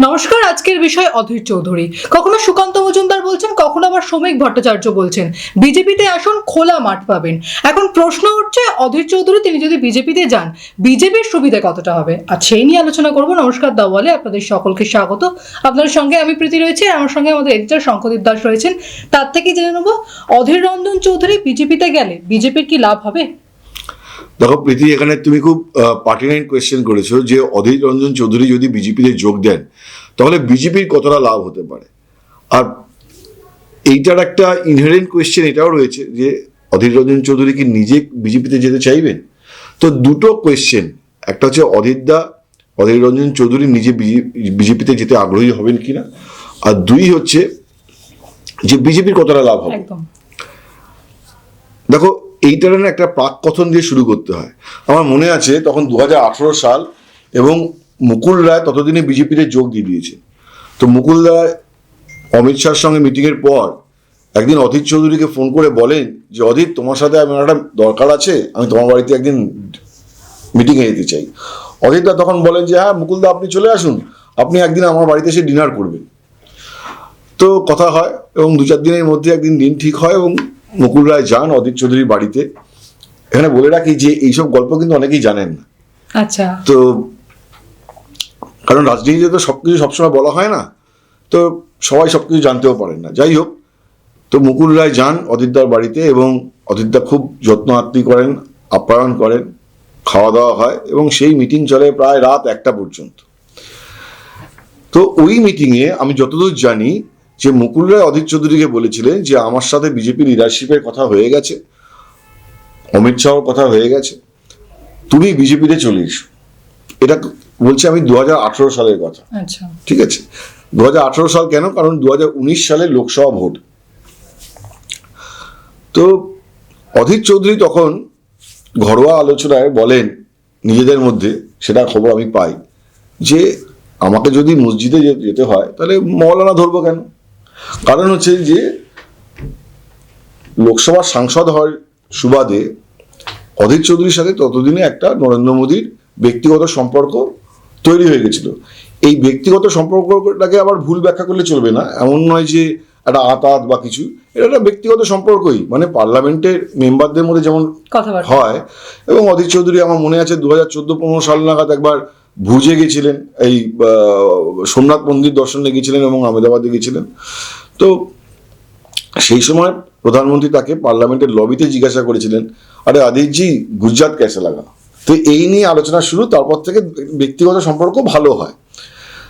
নমস্কার, আজকের বিষয় অধীর চৌধুরী। কখনো সুকান্ত মজুমদার বলছেন, কখনো আবার শ্রমিক ভট্টাচার্য বলছেন। বিজেপিতে আসুন, খোলা মাঠ পাবেন। এখন প্রশ্ন উঠছে, অধীর চৌধুরী, তিনি যদি বিজেপিতে যান, বিজেপির সুবিধা কতটা হবে? আর সেই নিয়ে আলোচনা করব নমস্কার দাওয়ালে। আপনাদের সকলকে স্বাগত। আপনার সঙ্গে আমি প্রীতি রয়েছে আমার সঙ্গে আমাদের এডিটর শঙ্কদীপ দাস রয়েছেন। তার থেকে জেনে নেব, অধীর রঞ্জন চৌধুরী বিজেপিতে গেলে বিজেপির কি লাভ হবে? দেখো প্রীতি এখানে তুমি খুব পার্টিনাইন কোয়েশ্চেন করেছ যে অধীর রঞ্জন চৌধুরী যদি বিজেপিতে যোগ দেন তাহলে বিজেপির কতটা লাভ হতে পারে? আর এইটার একটা ইনহেরেন্ট কোয়েশ্চেন এটাও রয়েছে যে অধীর রঞ্জন চৌধুরী কি নিজে বিজেপিতে যেতে চাইবেন? তো দুটো কোয়েশ্চেন একটা হচ্ছে অধীরদা অধীর রঞ্জন চৌধুরী নিজে বিজেপিতে যেতে আগ্রহী হবেন কিনা? আর দুই হচ্ছে যে বিজেপির কতটা লাভ হবে? দেখো এইটার না একটা প্রাককথন দিয়ে শুরু করতে হয়। আমার মনে আছে তখন দু হাজার আঠেরো সাল এবং মুকুল রায় ততদিনে বিজেপিতে যোগ দিয়ে দিয়েছে। তো মুকুল রায় অমিত শাহর সঙ্গে মিটিংয়ের পর একদিন অধীর চৌধুরীকে ফোন করে বলেন যে, অধীর, তোমার সাথে আমার একটা দরকার আছে, আমি তোমার বাড়িতে একদিন মিটিংয়ে যেতে চাই। অধীরদা তখন বলেন যে হ্যাঁ মুকুলদা আপনি চলে আসুন। আপনি একদিন আমার বাড়িতে এসে ডিনার করবেন। তো কথা হয় এবং দু চার দিনের মধ্যে একদিন দিন ঠিক হয় এবং মুকুল রায় যান অদিত চৌধুরীর বাড়িতে এখানে বলে রাখি যে এইসব গল্প কিন্তু অনেকেই জানেন না। আচ্ছা। তো কারণ রাজনীতিতে তো সবকিছু সবসময় বলা হয় না তো সবাই সবকিছু জানতেও পারেন না। যাই হোক তো মুকুল রায় যান অদিতদার বাড়িতে এবং অদিতদা খুব যত্ন আত্মি করেন আপ্যায়ন করেন খাওয়া দাওয়া হয় এবং সেই মিটিং চলে প্রায় রাত একটা পর্যন্ত। তো ওই মিটিংয়ে আমি যতদূর জানি যে মুকুল রায় অধীর চৌধুরীকে বলেছিলেন যে আমার সাথে বিজেপি লিডারশিপের কথা হয়ে গেছে অমিত শাহর কথা হয়ে গেছে তুমি বিজেপিতে চলে এসো। এটা বলছি আমি দুহাজার আঠারো সালের কথা। আচ্ছা। ঠিক আছে? দুহাজার আঠারো সাল কেন? কারণ দুহাজার উনিশ সালে লোকসভা ভোট। তো অধীর চৌধুরী তখন ঘরোয়া আলোচনায় বলেন নিজেদের মধ্যে সেটা খবর আমি পাই যে আমাকে যদি মসজিদে যেতে হয় তাহলে মৌলানা ধরবো কেন? কারণ হচ্ছে যে লোকসভার সাংসদ হওয়ার সুবাদে অধীর চৌধুরীর সাথে ততদিনে একটা নরেন্দ্র মোদীর ব্যক্তিগত সম্পর্ক তৈরি হয়ে গেছিল। এই ব্যক্তিগত সম্পর্কটাকে আবার ভুল ব্যাখ্যা করলে চলবে না। এমন নয় যে একটা আতাত বা কিছু এটা একটা ব্যক্তিগত সম্পর্কই। মানে পার্লামেন্টের মেম্বারদের মধ্যে যেমন হয় এবং অধীর চৌধুরী আমার মনে আছে দু হাজার চোদ্দ পনেরো সাল নাগাদ একবার ভুজে গেছিলেন, এই সোমনাথ মন্দির দর্শনে গেছিলেন এবং আহমেদাবাদে গেছিলেন। তো সেই সময় প্রধানমন্ত্রী তাকে পার্লামেন্টের লবিতে জিজ্ঞাসা করেছিলেন, আরে আদিরজি গুজরাট ক্যাসে লাগা তো এই নিয়ে আলোচনা শুরু, তারপর থেকে ব্যক্তিগত সম্পর্ক ভালো হয়।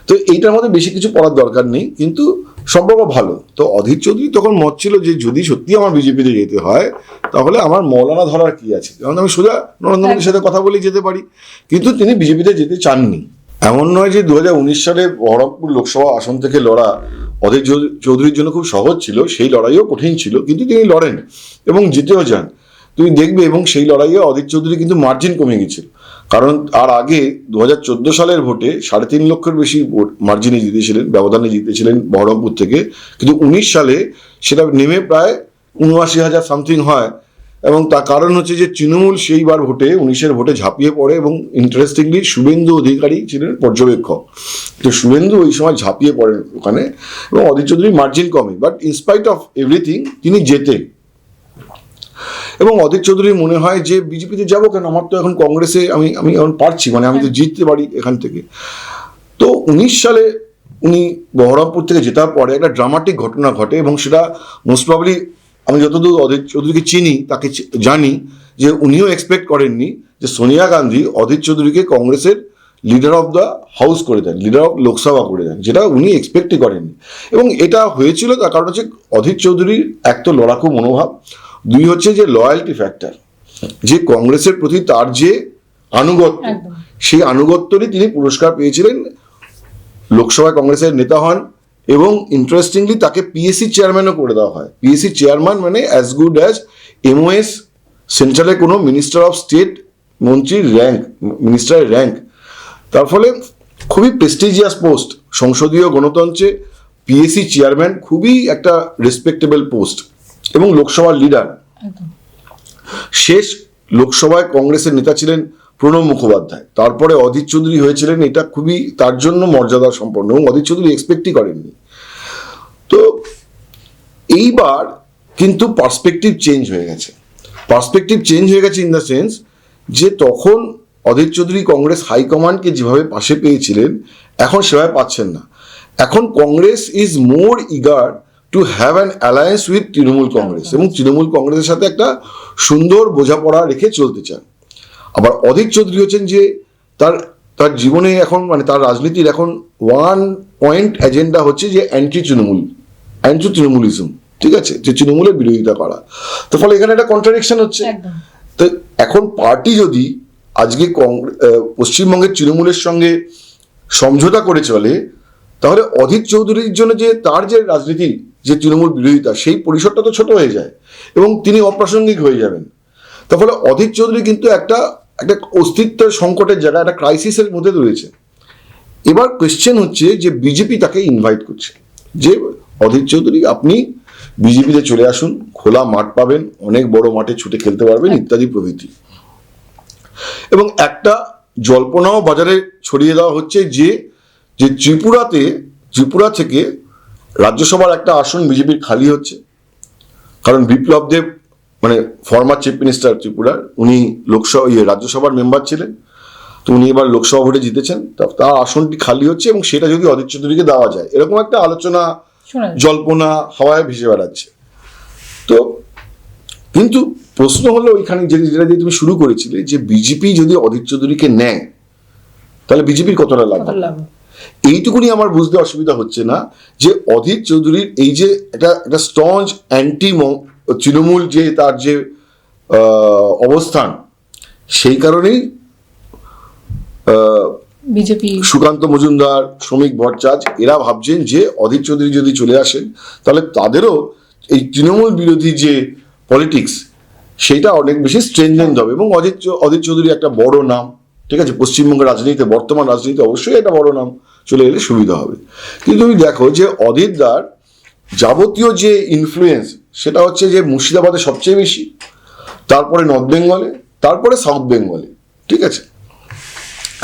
তো এইটার মধ্যে বেশি কিছু পড়ার দরকার নেই, কিন্তু সম্পর্ক ভালো। তো অধীর চৌধুরী তখন মত ছিল যে যদি সত্যি আমার বিজেপিতে যেতে হয়, তাহলে আমার মৌলানা ধরার কি আছে? কারণ আমি সোজা নরেন্দ্র মোদীর সাথে কথা বলেই যেতে পারি। কিন্তু তিনি বিজেপিতে যেতে চাননি। এমন নয় যে দু হাজার উনিশ সালে বহরমপুর লোকসভা আসন থেকে লড়া অধীর চৌধুরীর জন্য খুব সহজ ছিল, সেই লড়াইও কঠিন ছিল, কিন্তু তিনি লড়েন এবং জিতেও যান। তুমি দেখবে এবং সেই লড়াইয়ে অধীর চৌধুরী কিন্তু মার্জিন কমে গেছিল। কারণ আর আগে দু হাজার চোদ্দ সালের ভোটে সাড়ে তিন লক্ষের বেশি ভোট মার্জিনে জিতেছিলেন, ব্যবধানে জিতেছিলেন বহরমপুর থেকে। কিন্তু উনিশ সালে সেটা নেমে প্রায় উনআশি হাজার সামথিং হয় এবং তার কারণ হচ্ছে যে তৃণমূল সেইবার ভোটে উনিশের ভোটে ঝাঁপিয়ে পড়ে এবং ইন্টারেস্টিংলি শুভেন্দু অধিকারী ছিলেন পর্যবেক্ষক। তো শুভেন্দু ওই সময় ঝাঁপিয়ে পড়েন ওখানে এবং অধীর চৌধুরী মার্জিন কমে। But in spite of everything তিনি জেতেন। এবং অধীর চৌধুরীর মনে হয় যে বিজেপিতে যাব কেন? আমার তো এখন কংগ্রেসে আমি আমি এখন পারছি মানে আমি তো জিততে পারি এখান থেকে। তো উনিশ সালে উনি বহরমপুর থেকে জেতার পরে একটা ড্রামাটিক ঘটনা ঘটে এবং সেটা মোস্ট প্রবলি আমি যতদূর অধীর চৌধুরীকে চিনি তাকে জানি যে উনিও এক্সপেক্ট করেননি যে সোনিয়া গান্ধী অধীর চৌধুরীকে কংগ্রেসের লিডার অফ দ্য হাউস করে দেন লিডার অফ লোকসভা করে দেন যেটা উনি এক্সপেক্টই করেননি। এবং এটা হয়েছিল তার কারণ হচ্ছে অধীর চৌধুরীর এক তো লড়াকু মনোভাব দুই হচ্ছে যে লয়্যালটি ফ্যাক্টর যে কংগ্রেসের প্রতি তার যে আনুগত্য সেই আনুগত্যরই তিনি পুরস্কার পেয়েছিলেন। লোকসভায় কংগ্রেসের নেতা হন এবং ইন্টারেস্টিংলি তাকে পিএসসি চেয়ারম্যানও করে দেওয়া হয়। পিএসসি চেয়ারম্যান মানে অ্যাজ গুড অ্যাজ এমওএস সেন্ট্রালে কোনো মিনিস্টার অফ স্টেট মন্ত্রীর র্যাঙ্ক মিনিস্টারের র্যাঙ্ক তার ফলে খুবই প্রেস্টিজিয়াস পোস্ট সংসদীয় গণতন্ত্রে পিএসসি চেয়ারম্যান খুবই একটা রেসপেক্টেবল পোস্ট এবং লোকসভার লিডার শেষ লোকসভায় কংগ্রেসের নেতা ছিলেন প্রণব মুখোপাধ্যায়। তারপরে অধীর চৌধুরী হয়েছিলেন এটা খুবই তার জন্য মর্যাদা সম্পন্ন এবং অধীর চৌধুরী এক্সপেক্টই করেননি। তো এইবার কিন্তু পার্সপেক্টিভ চেঞ্জ হয়ে গেছে। পার্সপেক্টিভ চেঞ্জ হয়ে গেছে ইন দ্য সেন্স যে তখন অধীর চৌধুরী কংগ্রেস হাইকমান্ডকে যেভাবে পাশে পেয়েছিলেন এখন সেভাবে পাচ্ছেন না। এখন Congress is more eager to have an alliance with Trinamool Congress এবং তৃণমূল কংগ্রেসের সাথে একটা সুন্দর বোঝাপড়া রেখে চলতে চান। আবার অধীর চৌধুরী হচ্ছেন যে তার তার জীবনে এখন মানে তার রাজনীতির এখন ওয়ান পয়েন্ট এজেন্ডা হচ্ছে যে অ্যান্টি তৃণমূল অ্যান্টি তৃণমূলিজম ঠিক আছে? যে তৃণমূলের বিরোধিতা করা। তো ফলে এখানে একটা কন্ট্রাডিকশন হচ্ছে। তো এখন পার্টি যদি আজকে কংগ্রেস পশ্চিমবঙ্গের তৃণমূলের সঙ্গে সমঝোতা করে চলে তাহলে অধীর চৌধুরীর জন্য যে তার যে রাজনীতি যে তৃণমূল বিরোধিতা সেই পরিসরটা তো ছোট হয়ে যায় এবং তিনি অপ্রাসঙ্গিক হয়ে যাবেন। তার ফলে অধীর চৌধুরী কিন্তু একটা একটা অস্তিত্বের সংকটের জায়গা একটা ক্রাইসিসের মধ্যে রয়েছে। এবার কোয়েশ্চেন হচ্ছে যে বিজেপি তাকে ইনভাইট করছে। যে অধীর চৌধুরী আপনি বিজেপিতে চলে আসুন খোলা মাঠ পাবেন অনেক বড় মাঠে ছুটে খেলতে পারবেন ইত্যাদি প্রভৃতি। এবং একটা জল্পনাও বাজারে ছড়িয়ে দেওয়া হচ্ছে যে যে ত্রিপুরাতে ত্রিপুরা থেকে রাজ্যসভার একটা আসন বিজেপির খালি হচ্ছে। কারণ বিপ্লব দেব মানে ফর্মার চিফ মিনিস্টার ত্রিপুরার উনি লোকসভা ইয়ে রাজ্যসভার মেম্বার ছিলেন। তো উনি এবার লোকসভা ভোটে জিতেছেন। তার আসনটি খালি হচ্ছে এবং সেটা যদি অধীর চৌধুরীকে দেওয়া যায় এরকম একটা আলোচনা জল্পনা হাওয়ায় ভেসে বেড়াচ্ছে। তো কিন্তু প্রশ্ন হলো ওইখানে যে যেটা দিয়ে তুমি শুরু করেছিলে যে বিজেপি যদি অধীর চৌধুরীকে নেয় তাহলে বিজেপির কতটা লাভ কত লাভ এইটুকুনি আমার বুঝতে অসুবিধা হচ্ছে না যে অধীর চৌধুরীর এই যে একটা একটা স্ট্রঞ্জ অ্যান্টি তৃণমূল যে তার যে অবস্থান সেই কারণেই বিজেপি। সুকান্ত মজুমদার শ্রমিক ভট্টাচার্য এরা ভাবছেন যে অধীর চৌধুরী যদি চলে আসেন তাহলে তাদেরও এই তৃণমূল বিরোধী যে পলিটিক্স সেটা অনেক বেশি স্ট্রেনজেন্ড হবে এবং অধীর চৌ- অধীর চৌধুরী একটা বড় নাম। ঠিক আছে? পশ্চিমবঙ্গের রাজনীতিতে, বর্তমান রাজনীতিতে অবশ্যই একটা বড় নাম চলে এলে সুবিধা হবে। কিন্তু তুমি দেখো যে অধীরদার যাবতীয় যে ইনফ্লুয়েন্স সেটা হচ্ছে যে মুর্শিদাবাদে সবচেয়ে বেশি, তারপরে নর্থ বেঙ্গলে তারপরে সাউথ বেঙ্গলে ঠিক আছে?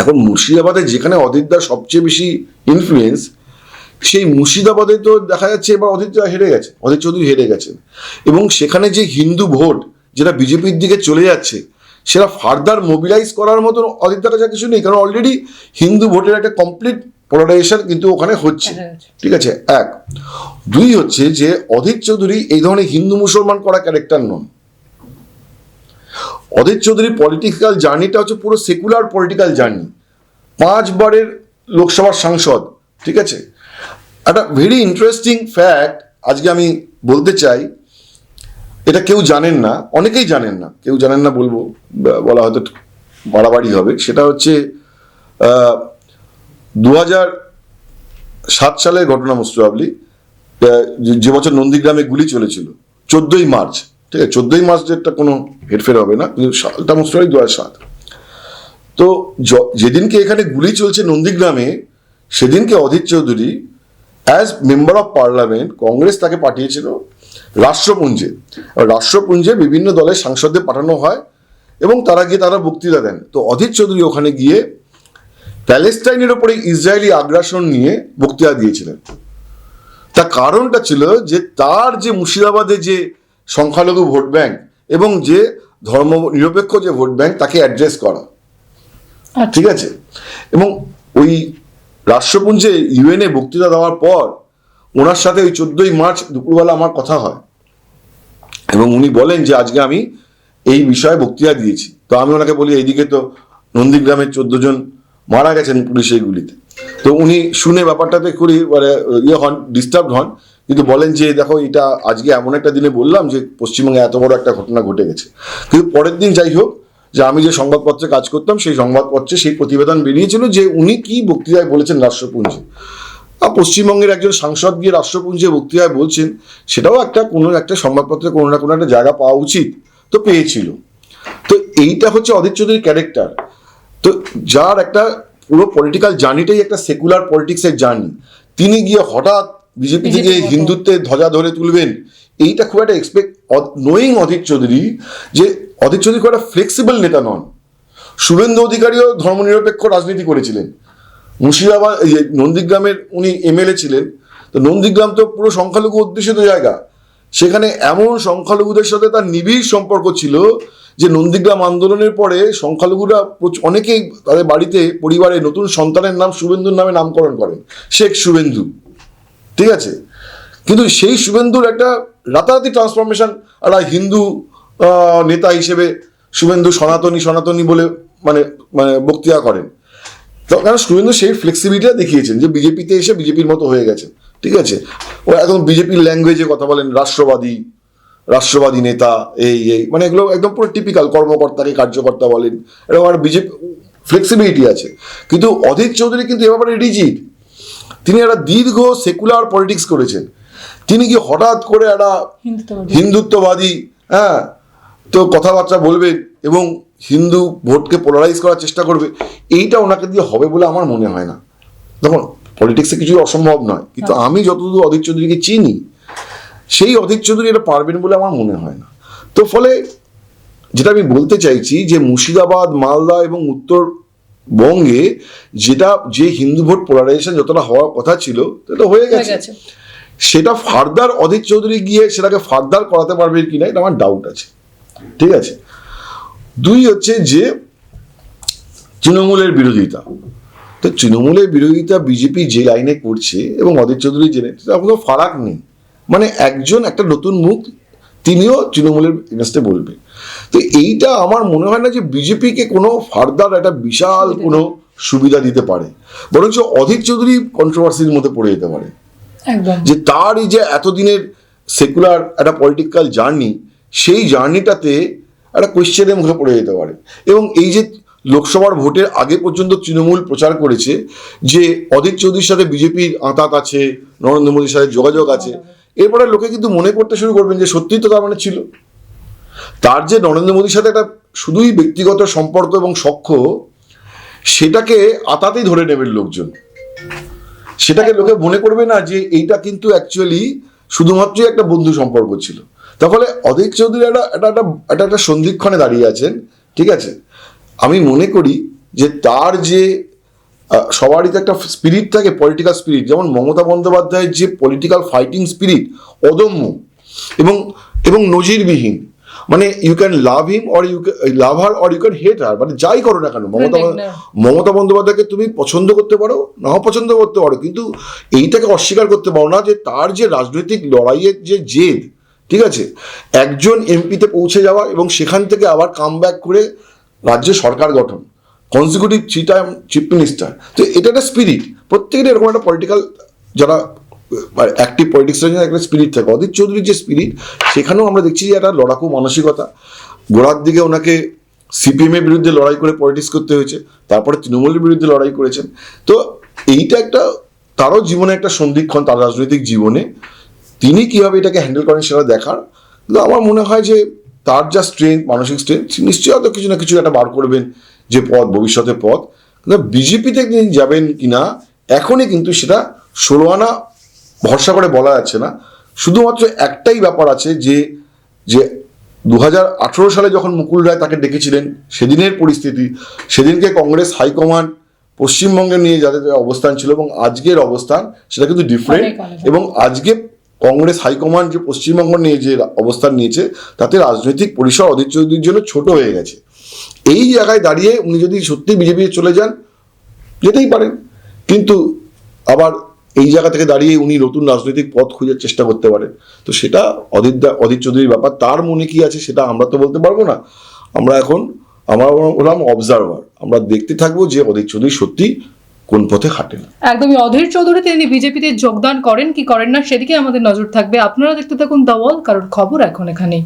এখন মুর্শিদাবাদে যেখানে অদিতদার সবচেয়ে বেশি ইনফ্লুয়েন্স সেই মুর্শিদাবাদে তো দেখা যাচ্ছে এবার অদিতদা হেরে গেছে, অধীর চৌধুরী হেরে গেছেন। এবং সেখানে যে হিন্দু ভোট, যেটা বিজেপির দিকে চলে যাচ্ছে সেটা ফার্দার মোবিলাইজ করার মতন অদিতদার কাছে কিছু নেই কারণ অলরেডি হিন্দু ভোটের একটা কমপ্লিট পোলারাইজেশন কিন্তু ওখানে হচ্ছে। ঠিক আছে? এক। দুই হচ্ছে যে অধীর চৌধুরী এই ধরনের হিন্দু মুসলমান করা ক্যারেক্টার নন। অধীর চৌধুরী পলিটিক্যাল জার্নিটা হচ্ছে পুরো সেকুলার পলিটিক্যাল জার্নি পাঁচবারের লোকসভার সাংসদ ঠিক আছে? একটা ভেরি ইন্টারেস্টিং ফ্যাক্ট আজকে আমি বলতে চাই এটা কেউ জানেন না, অনেকেই জানেন না, কেউ জানেন না বলব বলা হয়তো বাড়াবাড়ি হবে। সেটা হচ্ছে দু হাজার সাত সালের ঘটনা মোস্ট প্রবাবলি যে বছর নন্দীগ্রামে গুলি চলেছিল, চোদ্দই মার্চ, ঠিক আছে? চোদ্দই মার্চ ডেটটা কোনো হেরফের হবে না সালটা মোস্ট প্রবাবলি দু হাজার সাত। তো যেদিনকে এখানে গুলি চলছে নন্দীগ্রামে, সেদিনকে Adhir Chowdhury as member of parliament Congress তাকে পাঠিয়েছিল রাষ্ট্রপুঞ্জে। রাষ্ট্রপুঞ্জে বিভিন্ন দলের সাংসদদের পাঠানো হয় এবং তারা গিয়ে তারা বক্তৃতা দেন। তো অধীর চৌধুরী ওখানে গিয়ে প্যালেস্টাইনের ওপরে ইসরায়েলি আগ্রাসন নিয়ে বক্তৃতা দিয়েছিলেন। তার কারণটা ছিল যে তার যে মুর্শিদাবাদে যে সংখ্যালঘু ভোট ব্যাংক এবং যে ধর্ম নিরপেক্ষ যে ভোট ব্যাংক তাকে অ্যাড্রেস করা। আচ্ছা। ঠিক আছে? এবং ওই রাষ্ট্রপুঞ্জে ইউএনএ বক্তৃতা দেওয়ার পর ওনার সাথে ওই চোদ্দই মার্চ দুপুরবেলা আমার কথা হয়। এবং উনি বলেন যে, আজকে আমি এই বিষয়ে বক্তৃতা দিয়েছি। তো আমি ওনাকে বলি, এইদিকে তো নন্দীগ্রামের চোদ্দ জন মারা গেছেন পুলিশের গুলিতে তো উনি শুনে ব্যাপারটাতে খুবই মানে ইয়ে হন ডিস্টার্ব হন। কিন্তু বলেন যে, দেখো, এটা আজকে এমন একটা দিনে বললাম যে, পশ্চিমবঙ্গে এত বড় একটা ঘটনা ঘটে গেছে। কিন্তু পরের দিন যাই হোক, যে আমি যে সংবাদপত্রে কাজ করতাম, সেই সংবাদপত্রে সেই প্রতিবেদন বেরিয়েছিল যে, উনি কি বক্তৃতায় বলেছেন রাষ্ট্রপুঞ্জে। পশ্চিমবঙ্গের একজন সাংসদ গিয়ে রাষ্ট্রপুঞ্জে বক্তৃতায় বলছেন সেটাও একটা কোনো একটা সংবাদপত্রে কোনো না কোনো একটা জায়গা পাওয়া উচিত তো পেয়েছিল। তো এইটা হচ্ছে অধীর চৌধুরীর ক্যারেক্টার তো যার একটা পুরো পলিটিক্যাল জার্নিটাই একটা সেকুলার পলিটিক্সের জার্নি তিনি গিয়ে হঠাৎ বিজেপি থেকে হিন্দুত্বের ধ্বজা ধরে তুলবেন এইটা খুব একটা এক্সপেক্ট নোয়িং অধীর চৌধুরী যে অধীর চৌধুরী খুব একটা ফ্লেক্সিবল নেতা নন। শুভেন্দু অধিকারীও ধর্মনিরপেক্ষ রাজনীতি করেছিলেন। মুর্শিদাবাদ, এই যে নন্দীগ্রামের উনি এমএলএ ছিলেন, তো নন্দীগ্রাম তো পুরো সংখ্যালঘু অধ্যুষিত জায়গা। সেখানে এমন সংখ্যালঘুদের সাথে তার নিবিড় সম্পর্ক ছিল যে নন্দীগ্রাম আন্দোলনের পরে সংখ্যালঘুরা অনেকেই তাদের বাড়িতে পরিবারে নতুন সন্তানের নাম শুভেন্দুর নামে নামকরণ করেন, শেখ শুভেন্দু। ঠিক আছে? কিন্তু সেই শুভেন্দুর একটা রাতারাতি ট্রান্সফরমেশন একটা হিন্দু নেতা হিসেবে শুভেন্দু সনাতনী সনাতনী বলে মানে মানে বক্তৃতা করেন। কারণ শুভেন্দু সেই ফ্লেক্সিবিলিটিটা দেখিয়েছেন যে বিজেপিতে এসে বিজেপির মতো হয়ে গেছে ঠিক আছে? ও এখন বিজেপির ল্যাঙ্গুয়েজে কথা বলেন রাষ্ট্রবাদী রাষ্ট্রবাদী নেতা এই এই মানে এগুলো একদম পুরো টিপিক্যাল কর্মকর্তাকে কার্যকর্তা বলেন। এরকম আর বিজেপি ফ্লেক্সিবিলিটি আছে। কিন্তু অধীর চৌধুরী কিন্তু এ ব্যাপারে রিজিড তিনি একটা দীর্ঘ সেকুলার পলিটিক্স করেছেন। তিনি কি হঠাৎ করে একটা হিন্দুত্ববাদী। হিন্দুত্ববাদী হ্যাঁ তো কথাবার্তা বলবেন এবং হিন্দু ভোটকে পোলারাইজ করার চেষ্টা করবে এইটা ওনাকে দিয়ে হবে বলে আমার মনে হয় না। দেখুন পলিটিক্সে কিছুই অসম্ভব নয় কিন্তু আমি যতদূর অধীর চৌধুরীকে চিনি সেই অধীর চৌধুরী এটা পারবেন বলে আমার মনে হয় না। তো ফলে যেটা আমি বলতে চাইছি যে মুর্শিদাবাদ মালদা এবং উত্তরবঙ্গে যেটা যে হিন্দু ভোট পোলারাইজেশন যতটা হওয়ার কথা ছিল সেটা হয়ে হয়ে গেছে। গেছে। সেটা ফার্দার অধীর চৌধুরী গিয়ে সেটাকে ফার্দার করাতে পারবে কিনা এটা আমার ডাউট আছে। ঠিক আছে? দুই হচ্ছে যে তৃণমূলের বিরোধিতা। তো তৃণমূলের বিরোধিতা বিজেপি যে লাইনে করছে এবং অধীর চৌধুরী জেনে তার কোনো ফারাক নেই। মানে একজন একটা নতুন মুখ তিনিও তৃণমূলের এগেনস্টে বলবে। তো এইটা আমার মনে হয় না যে বিজেপিকে কোনো ফার্দার একটা বিশাল কোনো সুবিধা দিতে পারে। বরঞ্চ অধীর চৌধুরী কন্ট্রোভার্সির মধ্যে পড়ে যেতে পারে। যে তার এই যে এতদিনের সেকুলার একটা পলিটিক্যাল জার্নি সেই জার্নিটাতে একটা কোয়েশ্চেনের মুখে পড়ে যেতে পারে। এবং এই যে লোকসভার ভোটের আগে পর্যন্ত তৃণমূল প্রচার করেছে যে অধীর চৌধুরীর সাথে বিজেপির আঁতাত আছে, নরেন্দ্র মোদীর সাথে যোগাযোগ আছে, এরপরে লোকে কিন্তু মনে করতে শুরু করবেন যে সত্যিই তো তার মানে ছিল। তার যে নরেন্দ্র মোদীর সাথে একটা শুধুই ব্যক্তিগত সম্পর্ক এবং সখ্য, সেটাকে আতাতেই ধরে নেবেন লোকজন। সেটাকে লোকে মনে করবে না যে এইটা কিন্তু অ্যাকচুয়ালি শুধুমাত্রই একটা বন্ধু সম্পর্ক ছিল। তাহলে অধীর চৌধুরী একটা একটা একটা একটা একটা সন্ধিক্ষণে দাঁড়িয়ে আছেন ঠিক আছে? আমি মনে করি যে তার যে সবারই তো একটা স্পিরিট থাকে পলিটিক্যাল স্পিরিট যেমন মমতা বন্দ্যোপাধ্যায়ের যে পলিটিক্যাল ফাইটিং স্পিরিট অদম্য এবং এবং নজিরবিহীন। মানে you can love him or you love her or you can hate her মানে যাই করো না কেন মমতা মমতা বন্দ্যোপাধ্যায়কে তুমি পছন্দ করতে পারো নাও পছন্দ করতে পারো কিন্তু এইটাকে অস্বীকার করতে পারো না যে তার যে রাজনৈতিক লড়াইয়ের যে জেদ ঠিক আছে? একজন এমপিতে পৌঁছে যাওয়া এবং সেখান থেকে আবার কাম করে রাজ্য সরকার গঠন। Consecutive three time chief minister তো এটা একটা স্পিরিট প্রত্যেকের এরকম একটা পলিটিক্যাল যারা অ্যাক্টিভ পলিটিক্সের জন্য একটা স্পিরিট থাকে। অদিত চৌধুরীর যে স্পিরিট সেখানেও আমরা দেখছি যে একটা লড়াকু মানসিকতা। গোড়ার দিকে ওনাকে সিপিএমের বিরুদ্ধে লড়াই করে পলিটিক্স করতে হয়েছে। তারপরে তৃণমূলের বিরুদ্ধে লড়াই করেছেন। তো এইটা একটা, তারও জীবনে একটা সন্ধিক্ষণ, তার রাজনৈতিক জীবনে। তিনি কীভাবে এটাকে হ্যান্ডেল করেন সেটা দেখার। কিন্তু আমার মনে হয় যে তার যা স্ট্রেংথ মানসিক স্ট্রেংথ নিশ্চয়ই হয়তো কিছু না কিছু একটা বার করবেন যে পথ ভবিষ্যতে পথ। কিন্তু বিজেপিতে তিনি যাবেন কিনা এখনই কিন্তু সেটা ষোলো আনা ভরসা করে বলা যাচ্ছে না। শুধুমাত্র একটাই ব্যাপার আছে যে যে দু হাজার আঠেরো সালে যখন মুকুল রায় তাকে ডেকেছিলেন সেদিনের পরিস্থিতি সেদিনকে কংগ্রেস হাইকমান্ড পশ্চিমবঙ্গে নিয়ে যাদের অবস্থান ছিল এবং আজকের অবস্থান সেটা কিন্তু ডিফারেন্ট এবং আজকে কংগ্রেস হাইকমান্ড যে পশ্চিমবঙ্গ নিয়ে যে অবস্থান নিয়েছে, তাতে রাজনৈতিক পরিসর অধীর চৌধুরীর জন্য ছোট হয়ে গেছে। এই জায়গায় দাঁড়িয়ে উনি যদি সত্যি বিজেপি চলে যান, যেতেই পারেন। কিন্তু আবার এই জায়গা থেকে দাঁড়িয়ে উনি নতুন রাজনৈতিক পথ খোঁজার চেষ্টা করতে পারেন। তো সেটা অধীর অধীর চৌধুরীর ব্যাপার। তার মনে কি আছে সেটা আমরা তো বলতে পারব না। আমরা এখন, আমরা হলাম অবজারভার আমরা দেখতে থাকব যে অধীর চৌধুরী সত্যি কোন পথে হাঁটেন? একদমই অধীর চৌধুরী, তিনি বিজেপিতে যোগদান করেন, কি করেন না, সেদিকে আমাদের নজর থাকবে। আপনারা দেখতে থাকুন দ্য ওয়াল, কারণ খবর এখন এখানেই।